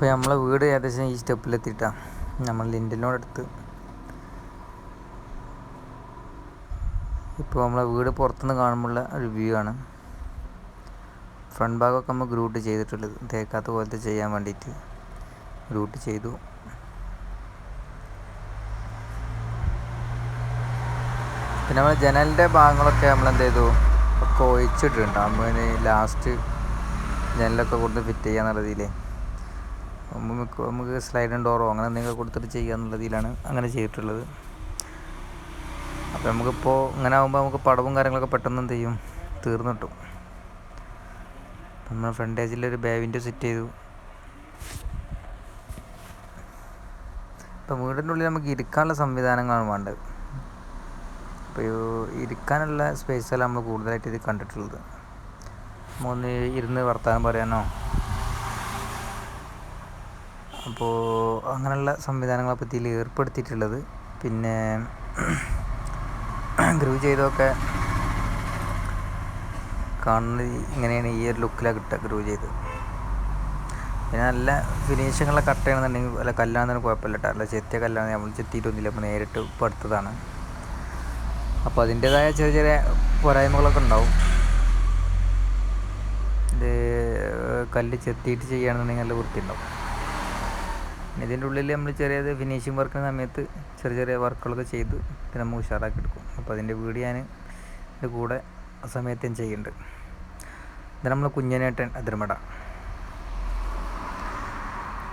അപ്പോൾ നമ്മളെ വീട് ഏകദേശം ഈ സ്റ്റെപ്പിലെത്തിയിട്ടാണ് നമ്മൾ ലിൻഡിനോടടുത്ത് ഇപ്പോൾ നമ്മളെ വീട് പുറത്തുനിന്ന് കാണുമ്പോഴുള്ള ഒരു വ്യൂ ആണ്. ഫ്രണ്ട് ഭാഗമൊക്കെ നമ്മൾ ഗ്രൂട്ട് ചെയ്തിട്ടുള്ളത്. തേക്കാത്ത പോലത്തെ ചെയ്യാൻ വേണ്ടിയിട്ട് ഗ്രൂട്ട് ചെയ്തു. പിന്നെ നമ്മൾ ജനലിന്റെ ഭാഗങ്ങളൊക്കെ നമ്മൾ എന്ത് ചെയ്തു? ഒക്കെ ഒഴിച്ചിട്ടുണ്ട് നമ്മൾ ലാസ്റ്റ് ജനലൊക്കെ കൊടുത്ത് ഫിറ്റ് ചെയ്യാൻ രീതിയിൽ നമുക്ക് നമുക്ക് സ്ലൈഡിങ് ഡോറോ അങ്ങനെ എന്തെങ്കിലും കൊടുത്തിട്ട് ചെയ്യുക എന്നുള്ള രീതിയിലാണ് അങ്ങനെ ചെയ്തിട്ടുള്ളത്. അപ്പോൾ നമുക്കിപ്പോൾ ഇങ്ങനെ ആകുമ്പോൾ നമുക്ക് പടവും കാര്യങ്ങളൊക്കെ പെട്ടെന്ന് എന്ത് ചെയ്യും? തീർന്നു കിട്ടും. നമ്മൾ ഫ്രണ്ട് ഒരു ബേ വിൻഡോ സെറ്റ് ചെയ്തു. ഇപ്പോൾ വീടിന്റെ ഉള്ളിൽ നമുക്ക് ഇരിക്കാനുള്ള സംവിധാനങ്ങളാണ് വേണ്ടത്. അപ്പോൾ ഇരിക്കാനുള്ള സ്പേസ് അല്ല നമ്മൾ കൂടുതലായിട്ട് ഇത് കണ്ടിട്ടുള്ളത്. ഒന്ന് ഇരുന്ന് വർത്താനം പറയാനോ? അപ്പോൾ അങ്ങനെയുള്ള സംവിധാനങ്ങളെ ഇതിൽ ഏർപ്പെടുത്തിയിട്ടുള്ളത്. പിന്നെ ഗ്രൂ ചെയ്തൊക്കെ കാണുന്നത് ഇങ്ങനെയാണ് ഈ ഒരു ലുക്കിലാണ് കിട്ടുക ഗ്രൂ ചെയ്ത്. പിന്നെ നല്ല ഫിനിഷിങ്ങുള്ള കട്ടയാണെന്നുണ്ടെങ്കിൽ അല്ല കല്ലാണെന്ന് കുഴപ്പമില്ല കേട്ടോ. അല്ല ചെത്തിയ കല്ലാണ് നമ്മൾ ചെത്തിയിട്ടൊന്നുമില്ല അപ്പോൾ നേരിട്ട് ഇപ്പോൾ അടുത്തതാണ് അപ്പോൾ അതിന്റേതായ ചെറിയ ചെറിയ പോരായ്മകളൊക്കെ ഉണ്ടാവും. ഇത് കല്ല് ചെത്തിയിട്ട് ചെയ്യുകയാണെന്നുണ്ടെങ്കിൽ നല്ല വൃത്തി ഉണ്ടാവും ഇതിന്റെ ഉള്ളിൽ നമ്മൾ ചെറിയത് ഫിനിഷിംഗ് വർക്കിന് സമയത്ത് ചെറിയ ചെറിയ വർക്കുകളൊക്കെ ചെയ്ത് പിന്നെ നമുക്ക് ഉഷാറാക്കി എടുക്കും. അപ്പോൾ അതിന്റെ വീഡിയോ ഞാൻ ഇത് കൂടെ ആ സമയത്ത് ഞാൻ ചെയ്യുന്നുണ്ട്. ഇത് നമ്മൾ കുഞ്ഞനേട്ടൻ അതിർമട.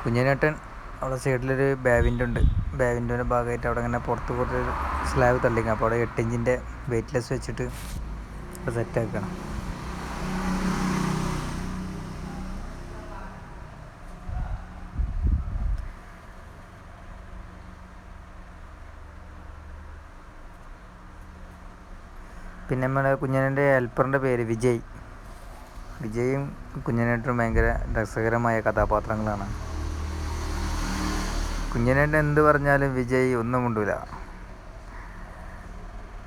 കുഞ്ഞനേട്ടൻ അവിടെ സൈഡിലൊരു ബാവിന്റെ ഉണ്ട്. ബാവിന്റെ ഭാഗമായിട്ട് അവിടെ ഇങ്ങനെ പുറത്ത് കുറച്ച് സ്ലാബ് തള്ളിക്കണം അപ്പോൾ അവിടെ എട്ട് ഇഞ്ചിന്റെ വെയിറ്റ്ലെസ് വെച്ചിട്ട് സെറ്റ് പിന്നെ നമ്മുടെ കുഞ്ഞനന്റെ ഹെൽപ്പറിന്റെ പേര് വിജയ്. വിജയും കുഞ്ഞനേട്ടനും ഭയങ്കര രസകരമായ കഥാപാത്രങ്ങളാണ്. കുഞ്ഞനേട്ടൻ എന്ത് പറഞ്ഞാലും വിജയ് ഒന്നും കൊണ്ടൂല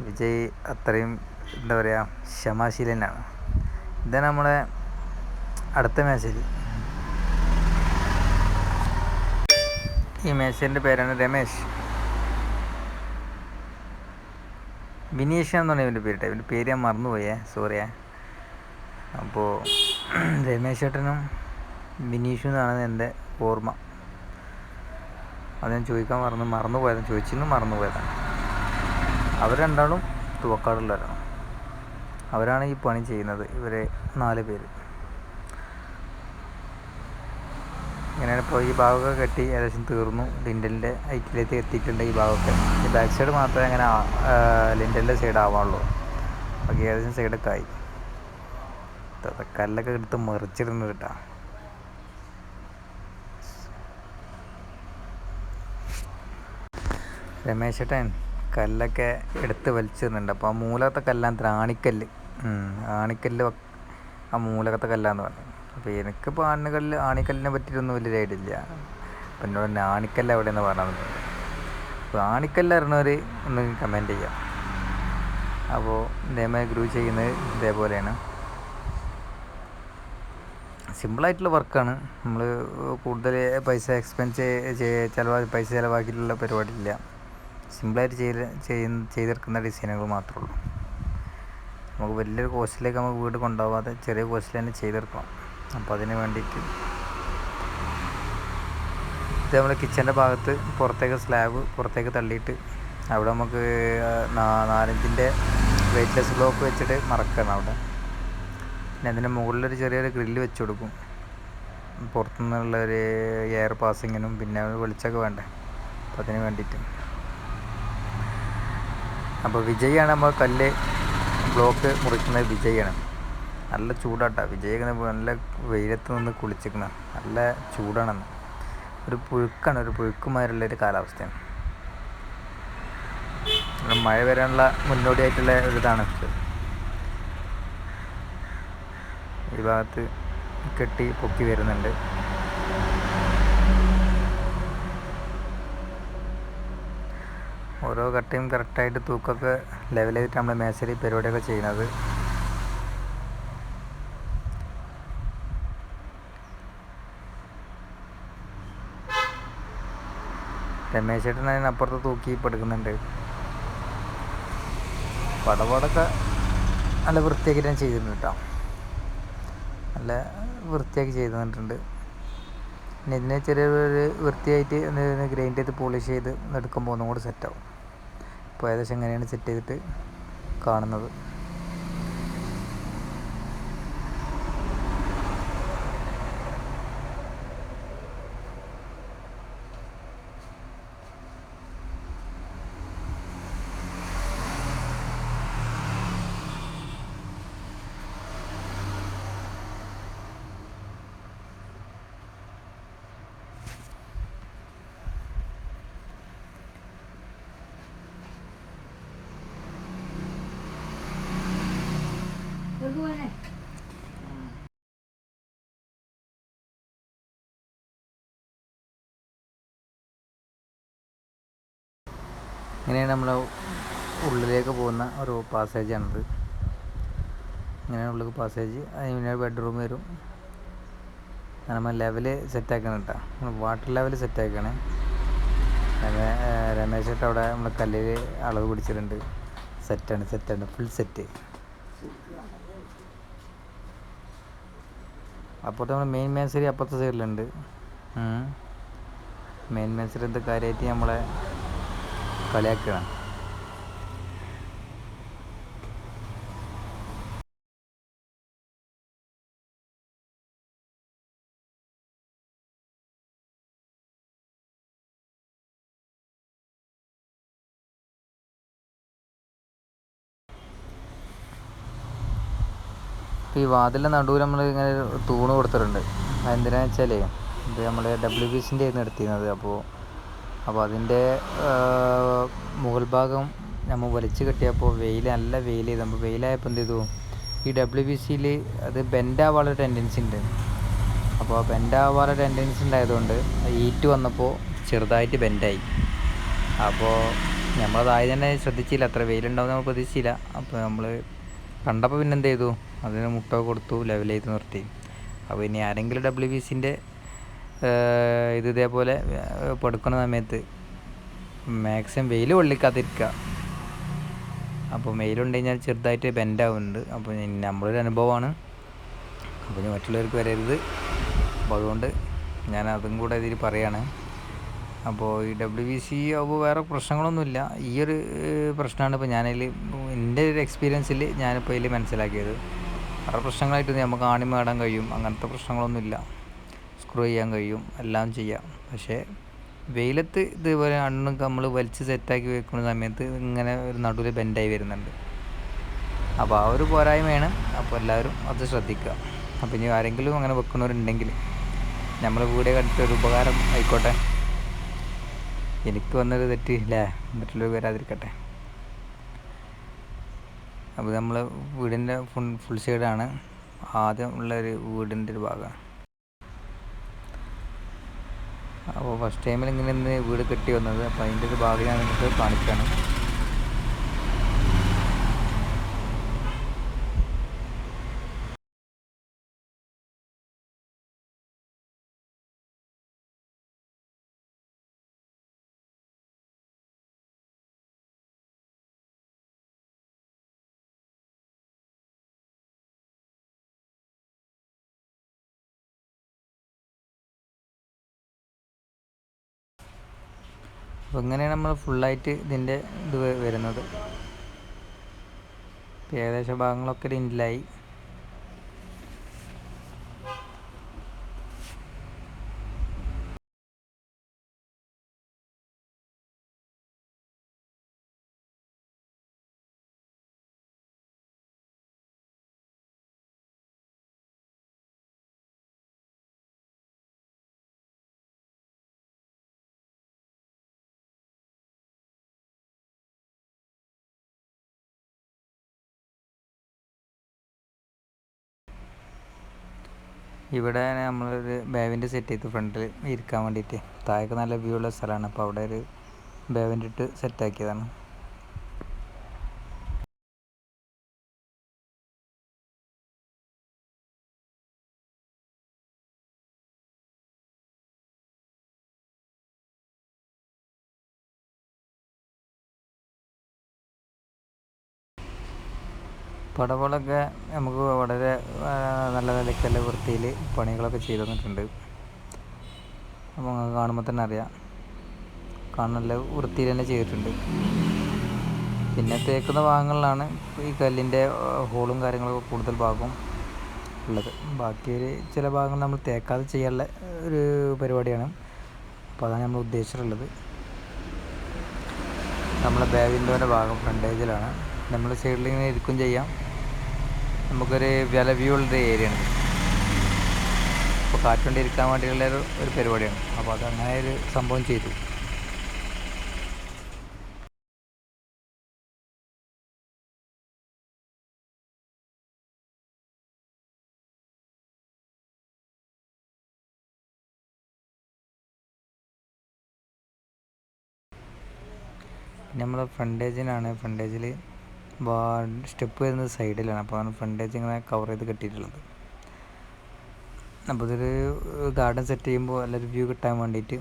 വിജയ് അത്രയും എന്താ പറയുക ക്ഷമാശീലനാണ്. ഇതാണ് നമ്മളെ അടുത്ത മേശയിൽ ഈ മേശേന്റെ പേരാണ് രമേശ്. ബിനീഷ് പറഞ്ഞ ഇവന്റെ പേര് ഇവന്റെ പേര് ഞാൻ മറന്നുപോയേ സോറിയേ അപ്പോൾ രമേശ് ചേട്ടനും ബിനീഷും എന്നാണ് എന്റെ ഓർമ്മ. അത് ഞാൻ ചോദിക്കാൻ മറന്നു മറന്നു പോയതാണ് ചോദിച്ചിരുന്നു മറന്നു പോയതാണ് അവർ രണ്ടാളും തുവക്കാടുള്ളവരാണ്. അവരാണ് ഈ പണി ചെയ്യുന്നത് ഇവരെ നാല് പേര്. ഇങ്ങനെ ഇപ്പോൾ ഈ ഭാഗമൊക്കെ കെട്ടി ഏകദേശം തീർന്നു. ഡിൻഡലിന്റെ ഹൈറ്റിലേക്ക് എത്തിയിട്ടുണ്ട് ഈ ഭാഗമൊക്കെ. ബാക്ക് സൈഡ് മാത്രമേ അങ്ങനെ ലിൻഡലിന്റെ സൈഡ് ആവാനുള്ളൂ. ബാക്കി ഏകദേശം സൈഡൊക്കെ ആയി. കല്ലൊക്കെ എടുത്ത് മറിച്ചിടുന്നു കേട്ടാ. രമേശേട്ടൻ കല്ലൊക്കെ എടുത്ത് വലിച്ചിരുന്നുണ്ട് അപ്പോൾ ആ മൂലകത്തെ കല്ലാന്ന് ആണിക്കല്ല്. ആണിക്കല്ല് ആ മൂലകത്തെ കല്ലാന്ന് പറഞ്ഞു. അപ്പോൾ എനിക്കിപ്പോൾ ആണുകളിൽ ആണിക്കല്ലിനെ പറ്റിയിട്ടൊന്നും വലിയ ഐഡിയ ഇല്ല. അപ്പം എന്നോട് ആണിക്കല്ല് എവിടെയെന്ന് പറഞ്ഞത് അറിഞ്ഞവർ ഒന്ന് കമന്റ് ചെയ്യാം. അപ്പോൾ ഇതേമാതിരി ഗ്രൂ ചെയ്യുന്നത് ഇതേപോലെയാണ്. സിമ്പിളായിട്ടുള്ള വർക്കാണ് നമ്മൾ കൂടുതൽ പൈസ എക്സ്പെൻസ് ചിലവാ പൈസ ചിലവാക്കിയിട്ടുള്ള പരിപാടിയില്ല. സിമ്പിളായിട്ട് ചെയ്ത് ചെയ്തെടുക്കുന്ന ഡിസൈനുകൾ മാത്രമേ ഉള്ളൂ. നമുക്ക് വലിയൊരു കോസ്റ്റിലേക്ക് നമുക്ക് വീട് കൊണ്ടുപോകാതെ ചെറിയ കോസ്റ്റിൽ തന്നെ ചെയ്തെടുക്കണം. അപ്പോൾ അതിന് വേണ്ടിയിട്ട് ഇത് നമ്മൾ കിച്ചന്റെ ഭാഗത്ത് പുറത്തേക്ക് സ്ലാബ് പുറത്തേക്ക് തള്ളിയിട്ട് അവിടെ നമുക്ക് നാലഞ്ചിന്റെ വെയിറ്റ്ലെസ് ബ്ലോക്ക് വെച്ചിട്ട് മറക്കണം അവിടെ. പിന്നെ അതിന്റെ മുകളിലൊരു ചെറിയൊരു ഗ്രില്ല് വെച്ച് കൊടുക്കും. പുറത്തുനിന്നുള്ള ഒരു എയർ പാസിങ്ങിനും പിന്നെ വെളിച്ചമൊക്കെ വേണ്ടേ? അപ്പോൾ അതിന് വേണ്ടിയിട്ട്. അപ്പോൾ വിജയാണ് നമ്മൾ കല്ല് ബ്ലോക്ക് മുറിക്കുന്നത് വിജയാണ്. നല്ല ചൂടാട്ടാ. വിജയ് നല്ല വെയിലത്ത് നിന്ന് കുളിച്ചിരിക്കണം. നല്ല ചൂടാണെന്ന്. ഒരു പുഴുക്കാണ് ഒരു പുഴുക്കുമാരുള്ള ഒരു കാലാവസ്ഥയാണ്. മഴ വരാനുള്ള മുന്നോടിയായിട്ടുള്ള ഒരു ഇതാണ്. ഈ ഭാഗത്ത് കെട്ടി പൊക്കി വരുന്നുണ്ട്. ഓരോ കട്ടയും കറക്റ്റായിട്ട് തൂക്കൊക്കെ ലെവൽ ചെയ്തിട്ട് നമ്മൾ മേശരി പരിപാടിയൊക്കെ ചെയ്യുന്നത്. രമേശ് ചേട്ടൻ അതിനപ്പുറത്ത് തൂക്കി ഇപ്പം എടുക്കുന്നുണ്ട് പടപാടൊക്കെ നല്ല വൃത്തിയാക്കി ഞാൻ ചെയ്തിട്ടുണ്ട് കേട്ടോ. നല്ല വൃത്തിയാക്കി ചെയ്ത് തന്നിട്ടുണ്ട് പിന്നെ ഇതിനെ ചെറിയൊരു വൃത്തിയായിട്ട് ഗ്രൈൻഡ് ചെയ്ത് പോളിഷ് ചെയ്ത് എടുക്കുമ്പോൾ ഒന്നും കൂടി സെറ്റാവും അപ്പോൾ ഏകദേശം എങ്ങനെയാണ് സെറ്റ് ചെയ്തിട്ട് കാണുന്നത്. ഇങ്ങനെയാണ് നമ്മൾ ഉള്ളിലേക്ക് പോകുന്ന ഒരു പാസേജ് പാസേജാണിത് ഇങ്ങനെയാണ് ഉള്ളിൽ പാസേജ് അതിന് ബെഡ്റൂം വരും. നമ്മൾ ലെവൽ സെറ്റാക്കണം കേട്ടോ. വാട്ടർ ലെവൽ സെറ്റാക്കണേ രമേശ് ചേട്ടൻ അവിടെ നമ്മൾ കല്ലിൽ അളവ് പിടിച്ചിട്ടുണ്ട്. സെറ്റാണ് സെറ്റാണ് ഫുൾ സെറ്റ് അപ്പോഴത്തെ നമ്മുടെ മെയിൻ മേസരി അപ്പുറത്തെ സൈഡിലുണ്ട് മെയിൻ മേസരി എന്ത് കാര്യമായിട്ട് നമ്മളെ ഈ വാതിലിന്റെ നടുവിൽ നമ്മൾ ഇങ്ങനെ തൂണ് കൊടുത്തിട്ടുണ്ട്. അതെന്തിനാന്ന് വെച്ചാൽ ഇത് നമ്മൾ ഡബ്ല്യു ബി സിന്റെ ആയിരുന്നു എടുത്തിരുന്നത്. അപ്പോൾ അപ്പോൾ അതിന്റെ മുകൾ ഭാഗം നമ്മൾ വലിച്ചു കെട്ടിയപ്പോൾ വെയിൽ നല്ല വെയിൽ ചെയ്തു അപ്പോൾ വെയിലായപ്പോൾ എന്ത് ചെയ്തു? ഈ ഡബ്ല്യു ബി സിയിൽ അത് ബെൻഡാവാനുള്ള ടെൻഡൻസി ഉണ്ട്. അപ്പോൾ ആ ബെൻഡാവാനുള്ള ടെൻഡൻസി ഉണ്ടായതുകൊണ്ട് ഈറ്റ് വന്നപ്പോൾ ചെറുതായിട്ട് ബെൻഡായി അപ്പോൾ നമ്മളതായത് തന്നെ ശ്രദ്ധിച്ചില്ല. അത്ര വെയിലുണ്ടാവും നമ്മൾ പ്രതീക്ഷിച്ചില്ല. അപ്പോൾ നമ്മൾ കണ്ടപ്പോൾ പിന്നെ എന്ത് ചെയ്തു? അതിന് മുട്ട കൊടുത്തു ലെവൽ ചെയ്ത് നിർത്തി അപ്പോൾ ഇനി ആരെങ്കിലും ഡബ്ല്യു ബി സിന്റെ ഇത് ഇതേപോലെ പടുക്കുന്ന സമയത്ത് മാക്സിമം വെയിൽ കൊള്ളിക്കാതിരിക്കുക അപ്പോൾ വെയിലുണ്ട് കഴിഞ്ഞാൽ ചെറുതായിട്ട് ബെൻഡാവുന്നുണ്ട് അപ്പോൾ നമ്മളൊരു അനുഭവമാണ്. അപ്പോൾ മറ്റുള്ളവർക്ക് വരരുത്. അപ്പോൾ അതുകൊണ്ട് ഞാൻ അതും കൂടെ ഇതിൽ പറയാണ്. അപ്പോൾ ഈ ഡബ്ല്യു ബി സി ആകുമ്പോൾ വേറെ പ്രശ്നങ്ങളൊന്നുമില്ല. ഈ ഒരു പ്രശ്നമാണ് ഇപ്പോൾ ഞാനതിൽ എന്റെ ഒരു എക്സ്പീരിയൻസിൽ ഞാനിപ്പോൾ ഇതിൽ മനസ്സിലാക്കിയത്. വേറെ പ്രശ്നങ്ങളായിട്ട് നമുക്ക് ആണി ഇടാൻ കഴിയും. അങ്ങനത്തെ പ്രശ്നങ്ങളൊന്നുമില്ല സ്ക്രൂ ചെയ്യാൻ കഴിയും. എല്ലാം ചെയ്യാം. പക്ഷേ വെയിലത്ത് ഇതുപോലെ അണ്ണും നമ്മൾ വലിച്ച് സെറ്റാക്കി വെക്കുന്ന സമയത്ത് ഇങ്ങനെ ഒരു നടുവിൽ ബെൻഡായി വരുന്നുണ്ട്. അപ്പോൾ ആ ഒരു പോരായ്മയാണ്. അപ്പോൾ എല്ലാവരും അത് ശ്രദ്ധിക്കുക. അപ്പോൾ ഇനി ആരെങ്കിലും അങ്ങനെ വെക്കുന്നവരുണ്ടെങ്കിൽ നമ്മൾ വീഡിയോ കണ്ടിട്ട് ഒരു ഉപകാരം ആയിക്കോട്ടെ. എനിക്ക് വന്നൊരു തെറ്റ് അല്ലേ മറ്റുള്ളവർ വരാതിരിക്കട്ടെ. അപ്പോൾ നമ്മൾ വീടിന്റെ ഫുൾ ഫുൾ സൈഡാണ് ആദ്യം ഉള്ള ഒരു വീടിന്റെ ഒരു ഭാഗമാണ് അപ്പോൾ ഫസ്റ്റ് ടൈമിൽ ഇങ്ങനെ വീട് കെട്ടി വന്നത്. അപ്പോൾ അതിന്റെ ഒരു ഭാഗം ഞാൻ നിങ്ങൾക്ക് കാണിക്കുകയാണ് അപ്പോൾ ഇങ്ങനെയാണ് നമ്മൾ ഫുള്ളായിട്ട് ഇതിന്റെ ഇത് വരുന്നത്. ഏകദേശം ഭാഗങ്ങളൊക്കെ ലിൻഡിലായി ഇവിടെ നമ്മളൊരു ബേവിന്റെ സെറ്റ് ചെയ്തു. ഫ്രണ്ടിൽ ഇരിക്കാൻ വേണ്ടിയിട്ട്. താഴേക്ക് നല്ല വ്യൂ ഉള്ള സ്ഥലമാണ്. അപ്പോൾ അവിടെ ഒരു ബേവിന്റെ ഇട്ട് സെറ്റാക്കിയതാണ് പടവുകളൊക്കെ നമുക്ക് വളരെ നല്ല നിലയ്ക്കല്ല വൃത്തിയിൽ പണികളൊക്കെ ചെയ്തു തന്നിട്ടുണ്ട്. അപ്പോൾ കാണുമ്പോൾ തന്നെ അറിയാം. കാണാൻ വൃത്തിയിൽ തന്നെ ചെയ്തിട്ടുണ്ട്. പിന്നെ തേക്കുന്ന ഭാഗങ്ങളിലാണ് ഈ കല്ലിന്റെ ഹോളും കാര്യങ്ങളൊക്കെ കൂടുതൽ ഭാഗവും ഉള്ളത്. ബാക്കി ചില ഭാഗങ്ങൾ നമ്മൾ തേക്കാതെ ചെയ്യാനുള്ള ഒരു പരിപാടിയാണ്. അപ്പോൾ അതാണ് നമ്മൾ ഉദ്ദേശിച്ചിട്ടുള്ളത്. നമ്മളെ ബേ വിൻഡോന്റെ ഭാഗം ഫ്രണ്ടേജിലാണ് നമ്മൾ സൈഡിൽ ഇങ്ങനെ ഇരിക്കും ചെയ്യാം. നമുക്കൊരു വില വ്യൂ ഉള്ളൊരു ഏരിയ ആണ്. അപ്പോൾ കാറ്റുകൊണ്ട് ഇരിക്കാൻ വേണ്ടിയുള്ള ഒരു പരിപാടിയാണ്. അപ്പോൾ അതങ്ങനെ ഒരു സംഭവം ചെയ്തു. നമ്മൾ ഫ്രണ്ടേജിനാണ് ഫ്രണ്ടേജിൽ സ്റ്റെപ്പ് വരുന്നത് സൈഡിലാണ്. അപ്പോൾ ആണ് ഫ്രണ്ടേജ് ഇങ്ങനെ കവർ ചെയ്ത് കെട്ടിയിട്ടുള്ളത്. അപ്പോൾ ഇതൊരു ഗാർഡൻ സെറ്റ് ചെയ്യുമ്പോൾ നല്ലൊരു വ്യൂ കിട്ടാൻ വേണ്ടിയിട്ട്